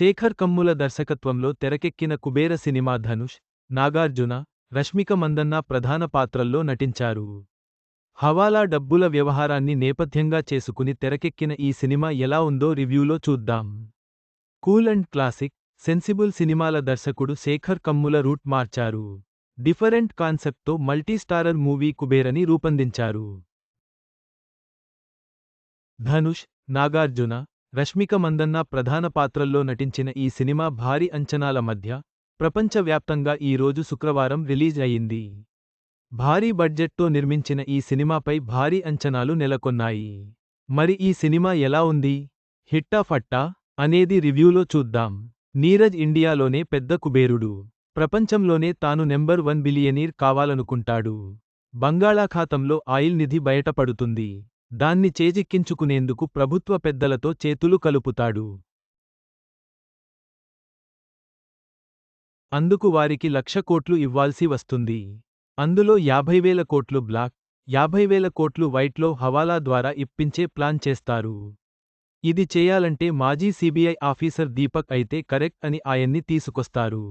శేఖర్ కమ్ముల దర్శకత్వంలో తెరకెక్కిన కుబేర సినిమా ధనుష్ నాగార్జున రష్మిక మందన్న ప్రధాన పాత్రల్లో నటించారు. హవాలా డబ్బుల వ్యవహారాన్ని నేపథ్యంగా చేసుకుని తెరకెక్కిన ఈ సినిమా ఎలా ఉందో రివ్యూలో చూద్దాం. కూల్ అండ్ క్లాసిక్ సెన్సిబుల్ సినిమాల దర్శకుడు శేఖర్ కమ్ముల రూట్ మార్చారు. డిఫరెంట్ కాన్సెప్ట్తో మల్టీస్టారర్ మూవీ కుబేరని రూపొందించారు. ధనుష్ నాగార్జున రష్మిక మందన్న ప్రధాన పాత్రల్లో నటించిన ఈ సినిమా భారీ అంచనాల మధ్య ప్రపంచవ్యాప్తంగా ఈ రోజు శుక్రవారం రిలీజ్ అయింది భారీ బడ్జెట్తో నిర్మించిన ఈ సినిమాపై భారీ అంచనాలు నెలకొన్నాయి. మరి ఈ సినిమా ఎలా ఉంది? హిట్టా ఫట్టా? అనేది రివ్యూలో చూద్దాం. నీరజ్ ఇండియాలోనే పెద్ద కుబేరుడు. ప్రపంచంలోనే తాను నెంబర్ వన్ బిలియనీర్ కావాలనుకుంటాడు. బంగాళాఖాతంలో ఆయిల్ నిధి బయటపడుతుంది. దాన్ని చేజిక్కించుకునేందుకు ప్రభుత్వ పెద్దలతో చేతులు కలుపుతాడు. అందుకు వారికి లక్ష కోట్లు ఇవ్వాల్సి వస్తుంది. అందులో యాభైవేల కోట్లు బ్లాక్ యాభైవేల కోట్లు వైట్లో హవాలా ద్వారా ఇప్పించే ప్లాన్ చేస్తారు. ఇది చేయాలంటే మాజీ సిబిఐ ఆఫీసర్ దీపక్ అయితే కరెక్ట్ అని ఆయన్ని తీసుకొస్తారు.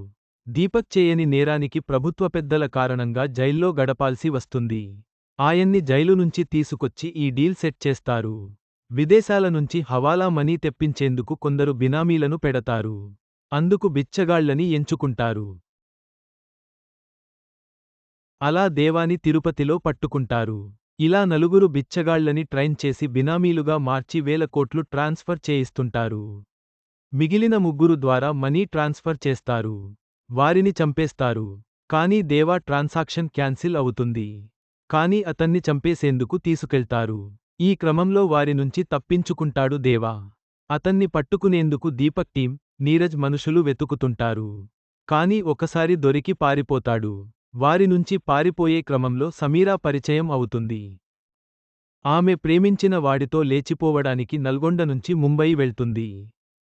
దీపక్ చేయని నేరానికి ప్రభుత్వ పెద్దల కారణంగా జైల్లో గడపాల్సి వస్తుంది. ఆయన్ని జైలు నుంచి తీసుకొచ్చి ఈ డీల్ సెట్ చేస్తారు. విదేశాల నుంచి హవాలా మనీ తెప్పించేందుకు కొందరు బినామీలను పెడతారు. అందుకు బిచ్చగాళ్ళని ఎంచుకుంటారు. అలా దేవాని తిరుపతిలో పట్టుకుంటారు. ఇలా నలుగురు బిచ్చగాళ్ళని ట్రైన్ చేసి బినామీలుగా మార్చి వేల కోట్లు ట్రాన్స్ఫర్ చేయిస్తుంటారు. మిగిలిన ముగ్గురు ద్వారా మనీ ట్రాన్స్ఫర్ చేస్తారు. వారిని చంపేస్తారు. కానీ దేవా ట్రాన్సాక్షన్ క్యాన్సిల్ అవుతుంది. కానీ అతన్ని చంపేసేందుకు తీసుకెళ్తారు. ఈ క్రమంలో వారి నుంచి తప్పించుకుంటాడు దేవా. అతన్ని పట్టుకునేందుకు దీపక్ టీం నీరజ్ మనుషులు వెతుకుతుంటారు. కాని ఒకసారి దొరికి పారిపోతాడు. వారి నుంచి పారిపోయే క్రమంలో సమీరా పరిచయం అవుతుంది. ఆమె ప్రేమించిన వాడితో లేచిపోవడానికి నల్గొండ నుంచి ముంబై వెళ్తుంది.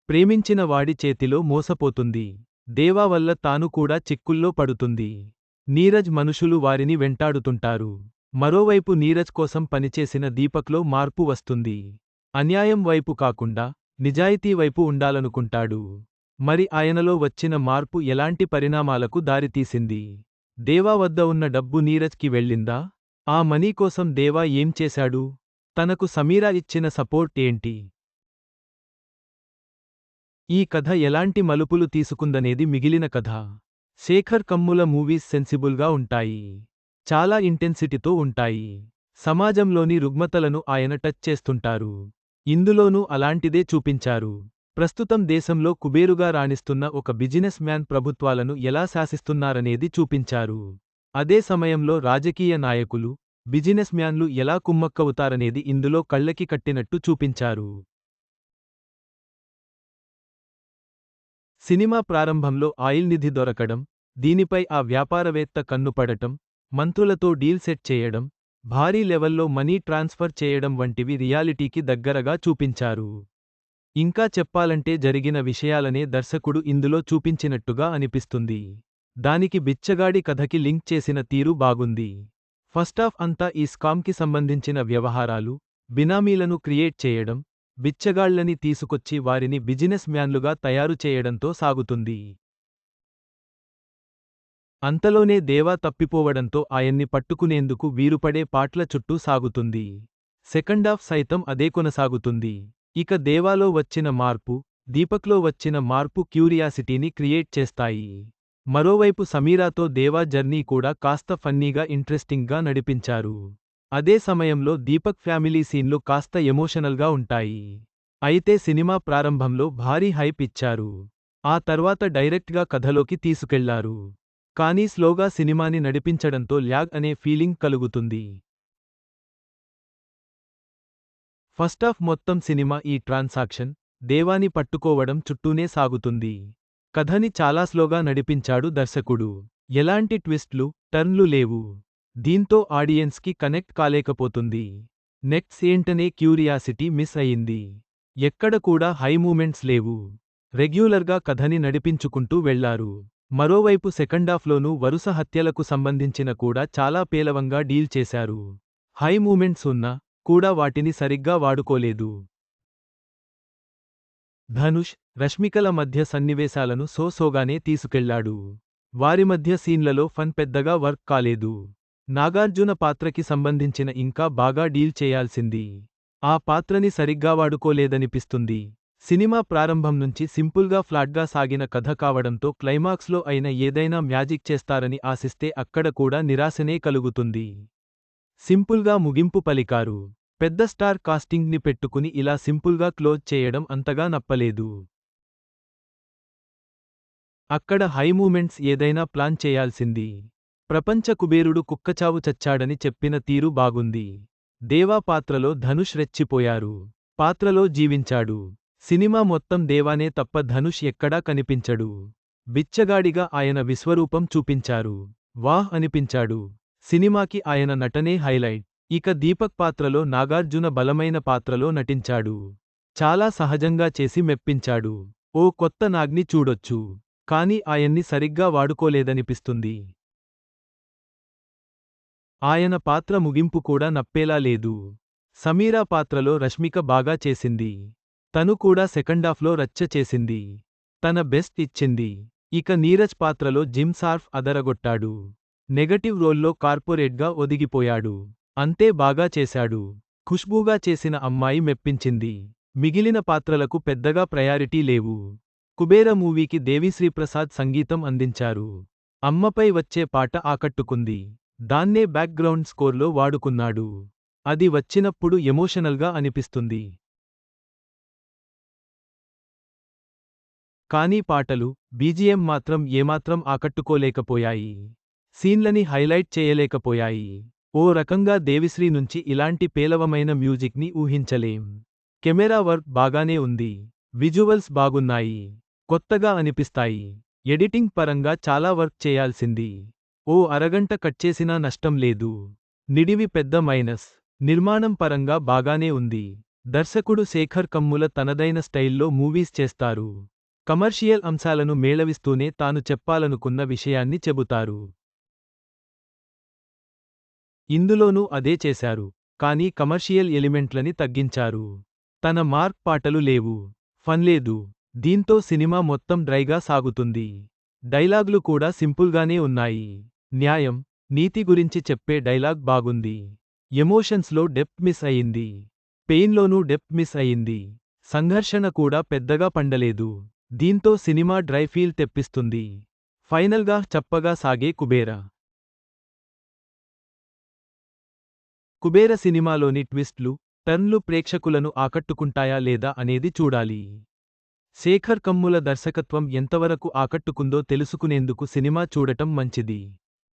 ప్రేమించిన వాడి చేతిలో మోసపోతుంది. దేవా వల్ల తాను కూడా చిక్కుల్లో పడుతుంది. నీరజ్ మనుషులు వారిని వెంటాడుతుంటారు. మరోవైపు నీరజ్ కోసం పనిచేసిన దీపక్లో మార్పు వస్తుంది. అన్యాయం వైపు కాకుండా నిజాయితీ వైపు ఉండాలనుకుంటాడు. మరి ఆయనలో వచ్చిన మార్పు ఎలాంటి పరిణామాలకు దారితీసింది? దేవా వద్ద ఉన్న డబ్బు నీరజ్కి వెళ్ళిందా? ఆ మనీ కోసం దేవా ఏం చేశాడు? తనకు సమీరా ఇచ్చిన సపోర్ట్ ఏంటి? ఈ కథ ఎలాంటి మలుపులు తీసుకుందనేది మిగిలిన కథ. శేఖర్ కమ్ముల మూవీస్ సెన్సిబుల్గా ఉంటాయి. చాలా ఇంటెన్సిటీతో ఉంటాయి. సమాజంలోని రుగ్మతలను ఆయన టచ్ చేస్తుంటారు. ఇందులోనూ అలాంటిదే చూపించారు. ప్రస్తుతం దేశంలో కుబేరుగా రాణిస్తున్న ఒక బిజినెస్ మ్యాన్ ప్రభుత్వాలను ఎలా శాసిస్తున్నారనేది చూపించారు. అదే సమయంలో రాజకీయ నాయకులు బిజినెస్ మ్యాన్లు ఎలా కుమ్మక్కవుతారనేది ఇందులో కళ్ళకి కట్టినట్టు చూపించారు. సినిమా ప్రారంభంలో ఆయిల్ నిధి దొరకడం దీనిపై ఆ వ్యాపారవేత్త కన్నుపడటం మంత్రులతో డీల్ సెట్ చేయడం భారీ లెవెల్లో మనీ ట్రాన్స్ఫర్ చేయడం వంటివి రియాలిటీకి దగ్గరగా చూపించారు. ఇంకా చెప్పాలంటే జరిగిన విషయాలనే దర్శకుడు ఇందులో చూపించినట్టుగా అనిపిస్తుంది. దానికి బిచ్చగాడి కథకి లింక్ చేసిన తీరు బాగుంది. ఫస్టాఫ్ అంతా ఈ స్కామ్కి సంబంధించిన వ్యవహారాలు బినామీలను క్రియేట్ చేయడం బిచ్చగాళ్ళని తీసుకొచ్చి వారిని బిజినెస్ మ్యాన్లుగా తయారు చేయడంతో సాగుతుంది. అంతలోనే దేవా తప్పిపోవడంతో ఆయన్ని పట్టుకునేందుకు వీరుపడే పాట్ల చుట్టూ సాగుతుంది. సెకండాఫ్ సైతం అదే కొనసాగుతుంది. ఇక దేవాలో వచ్చిన మార్పు దీపక్లో వచ్చిన మార్పు క్యూరియాసిటీని క్రియేట్ చేస్తాయి. మరోవైపు సమీరాతో దేవా జర్నీ కూడా కాస్త ఫన్నీగా ఇంట్రెస్టింగ్గా నడిపించారు. అదే సమయంలో దీపక్ ఫ్యామిలీ సీన్లు కాస్త ఎమోషనల్గా ఉంటాయి. అయితే సినిమా ప్రారంభంలో భారీ హైప్ ఇచ్చారు. ఆ తర్వాత డైరెక్ట్గా కథలోకి తీసుకెళ్ళారు. కానీ స్లోగా సినిమాని నడిపించడంతో ల్యాగ్ అనే ఫీలింగ్ కలుగుతుంది. ఫస్టాఫ్ మొత్తం సినిమా ఈ ట్రాన్సాక్షన్ దేవాని పట్టుకోవడం చుట్టూనే సాగుతుంది. కథని చాలా స్లోగా నడిపించాడు దర్శకుడు. ఎలాంటి ట్విస్ట్లు టర్న్లు లేవు. దీంతో ఆడియన్స్కి కనెక్ట్ కాలేకపోతుంది. నెక్స్ట్ ఏంటనే క్యూరియాసిటీ మిస్ అయింది. ఎక్కడ కూడా హై మూమెంట్స్ లేవు. రెగ్యులర్గా కథని నడిపించుకుంటూ వెళ్ళారు. మరోవైపు సెకండాఫ్లోనూ వరుస హత్యలకు సంబంధించిన కూడా చాలా పేలవంగా డీల్ చేశారు. హై మూమెంట్స్ ఉన్నా కూడా వాటిని సరిగ్గా వాడుకోలేదు. ధనుష్ రష్మికల మధ్య సన్నివేశాలను సోసోగానే తీసుకెళ్ళాడు. వారి మధ్య సీన్లలో ఫన్ పెద్దగా వర్క్ కాలేదు. నాగార్జున పాత్రకి సంబంధించిన ఇంకా బాగా డీల్ చేయాల్సింది. ఆ పాత్రని సరిగ్గా వాడుకోలేదనిపిస్తుంది. సినిమా ప్రారంభం నుంచి సింపుల్గా ఫ్లాట్గా సాగిన కథ కావడంతో క్లైమాక్స్లో అయిన ఏదైనా మ్యాజిక్ చేస్తారని ఆశిస్తే అక్కడ కూడా నిరాశనే కలుగుతుంది. సింపుల్గా ముగింపు పలికారు. పెద్ద స్టార్ కాస్టింగ్ని పెట్టుకుని ఇలా సింపుల్గా క్లోజ్ చేయడం అంతగా నప్పలేదు. అక్కడ హై మూమెంట్స్ ఏదైనా ప్లాన్ చేయాల్సింది. ప్రపంచ కుబేరుడు కుక్కచావు చచ్చాడని చెప్పిన తీరు బాగుంది. దేవా పాత్రలో ధనుష్ రెచ్చిపోయారు. పాత్రలో జీవించాడు. సినిమా మొత్తం దేవానే తప్ప ధనుష్ ఎక్కడా కనిపించడు. బిచ్చగాడిగా ఆయన విశ్వరూపం చూపించారు. వాహ్ అనిపించాడు. సినిమాకి ఆయన నటనే హైలైట్. ఇక దీపక్ పాత్రలో నాగార్జున బలమైన పాత్రలో నటించాడు. చాలా సహజంగా చేసి మెప్పించాడు. ఓ కొత్త నాగ్ని చూడొచ్చు. కాని ఆయన్ని సరిగ్గా వాడుకోలేదనిపిస్తుంది. ఆయన పాత్ర ముగింపు కూడా నప్పేలా లేదు. సమీరా పాత్రలో రష్మిక బాగా చేసింది. తను కూడా సెకండాఫ్లో రచ్చ చేసింది. తన బెస్ట్ ఇచ్చింది. ఇక నీరజ్ పాత్రలో జిమ్ సార్ఫ్ అదరగొట్టాడు. నెగటివ్ రోల్లో కార్పొరేట్గా ఒదిగిపోయాడు. అంతే బాగా చేశాడు. ఖుష్బూగా చేసిన అమ్మాయి మెప్పించింది. మిగిలిన పాత్రలకు పెద్దగా ప్రయారిటీ లేవు. కుబేర మూవీకి దేవిశ్రీప్రసాద్ సంగీతం అందించారు. అమ్మపై వచ్చే పాట ఆకట్టుకుంది. దాన్నే బ్యాక్గ్రౌండ్ స్కోర్లో వాడుకున్నాడు. అది వచ్చినప్పుడు ఎమోషనల్గా అనిపిస్తుంది. కానీ పాటలు బీజిఎం మాత్రం ఏమాత్రం ఆకట్టుకోలేకపోయాయి. సీన్లని హైలైట్ చేయలేకపోయాయి. ఓ రకంగా దేవిశ్రీ నుంచి ఇలాంటి పేలవమైన మ్యూజిక్ని ఊహించలేం. కెమెరా వర్క్ బాగానే ఉంది. విజువల్స్ బాగున్నాయి. కొత్తగా అనిపిస్తాయి. ఎడిటింగ్ పరంగా చాలా వర్క్ చేయాల్సింది. ఓ అరగంట కట్చేసినా నష్టం లేదు. నిడివి పెద్ద మైనస్. నిర్మాణం పరంగా బాగానే ఉంది. దర్శకుడు శేఖర్ కమ్ముల తనదైన స్టైల్లో మూవీస్ చేస్తారు. కమర్షియల్ అంశాలను మేళవిస్తూనే తాను చెప్పాలనుకున్న విషయాన్ని చెబుతారు. ఇందులోనూ అదే చేశారు. కానీ కమర్షియల్ ఎలిమెంట్లని తగ్గించారు. తన మార్క్ పాటలు లేవు. ఫన్ లేదు. దీంతో సినిమా మొత్తం డ్రైగా సాగుతుంది. డైలాగ్లు కూడా సింపుల్గానే ఉన్నాయి. న్యాయం నీతి గురించి చెప్పే డైలాగ్ బాగుంది. ఎమోషన్స్లో డెప్త్ మిస్ అయింది. పెయిన్లోనూ డెప్త్ మిస్ అయింది. సంఘర్షణ కూడా పెద్దగా పండలేదు. దీంతో సినిమా డ్రై ఫీల్ తెప్పిస్తుంది. ఫైనల్గా చప్పగా సాగే కుబేర. కుబేర సినిమాలోని ట్విస్ట్లు టర్న్లు ప్రేక్షకులను ఆకట్టుకుంటాయా లేదా అనేది చూడాలి. శేఖర్ కమ్ముల దర్శకత్వం ఎంతవరకు ఆకట్టుకుందో తెలుసుకునేందుకు సినిమా చూడటం మంచిది.